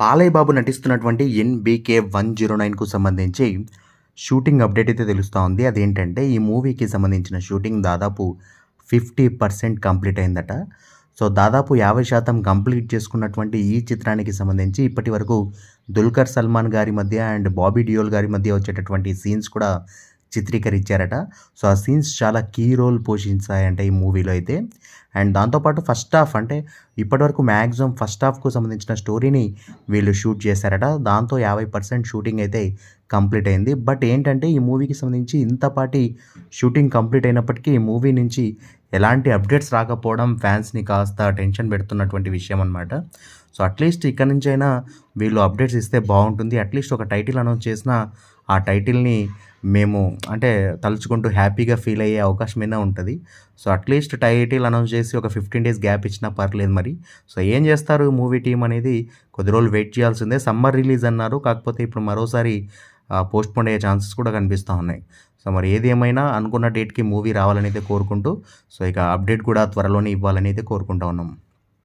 పాలయ్య బాబు నటిస్తున్నటువంటి NBK one zero నైన్కు సంబంధించి షూటింగ్ అప్డేట్ అయితే తెలుస్తూ ఉంది. అదేంటంటే ఈ మూవీకి సంబంధించిన షూటింగ్ దాదాపు ఫిఫ్టీ పర్సెంట్ కంప్లీట్ అయిందట. సో దాదాపు యాభై శాతం కంప్లీట్ చేసుకున్నటువంటి ఈ చిత్రానికి సంబంధించి ఇప్పటి వరకు దుల్కర్ సల్మాన్ గారి మధ్య అండ్ బాబీ డియోల్ గారి మధ్య వచ్చేటటువంటి సీన్స్ కూడా చిత్రీకరించారట. సో ఆ సీన్స్ చాలా కీ రోల్ పోషించాయంట ఈ మూవీలో అయితే. అండ్ దాంతోపాటు ఫస్ట్ హాఫ్ అంటే ఇప్పటివరకు మ్యాక్సిమం ఫస్ట్ హాఫ్కు సంబంధించిన స్టోరీని వీళ్ళు షూట్ చేశారట. దాంతో యాభై పర్సెంట్ షూటింగ్ అయితే కంప్లీట్ అయింది. బట్ ఏంటంటే ఈ మూవీకి సంబంధించి ఇంతపాటి షూటింగ్ కంప్లీట్ అయినప్పటికీ ఈ మూవీ నుంచి ఎలాంటి అప్డేట్స్ రాకపోవడం ఫ్యాన్స్ని కాస్త టెన్షన్ పెడుతున్నటువంటి విషయం అనమాట సో అట్లీస్ట్ ఇక్కడ నుంచి అయినా వీళ్ళు అప్డేట్స్ ఇస్తే బాగుంటుంది. అట్లీస్ట్ ఒక టైటిల్ అనౌన్స్ చేసినా ఆ టైటిల్ని మేము అంటే తలుచుకుంటూ హ్యాపీగా ఫీల్ అయ్యే అవకాశం అయినా ఉంటుంది. సో అట్లీస్ట్ టైటిల్ అనౌన్స్ చేసి ఒక ఫిఫ్టీన్ డేస్ గ్యాప్ ఇచ్చినా పర్లేదు మరి. సో ఏం చేస్తారు మూవీ టీం అనేది? కొద్ది రోజులు వెయిట్ చేయాల్సిందే. సమ్మర్ రిలీజ్ అన్నారు. కాకపోతే ఇప్పుడు మరోసారి పోస్ట్ పోన్ అయ్యే ఛాన్సెస్ కూడా కనిపిస్తూ ఉన్నాయి. సో మరి ఏది ఏమైనా అనుకున్న డేట్కి మూవీ రావాలని అయితే కోరుకుంటూ సో ఇక అప్డేట్ కూడా త్వరలోనే ఇవ్వాలని అయితే కోరుకుంటా ఉన్నాం.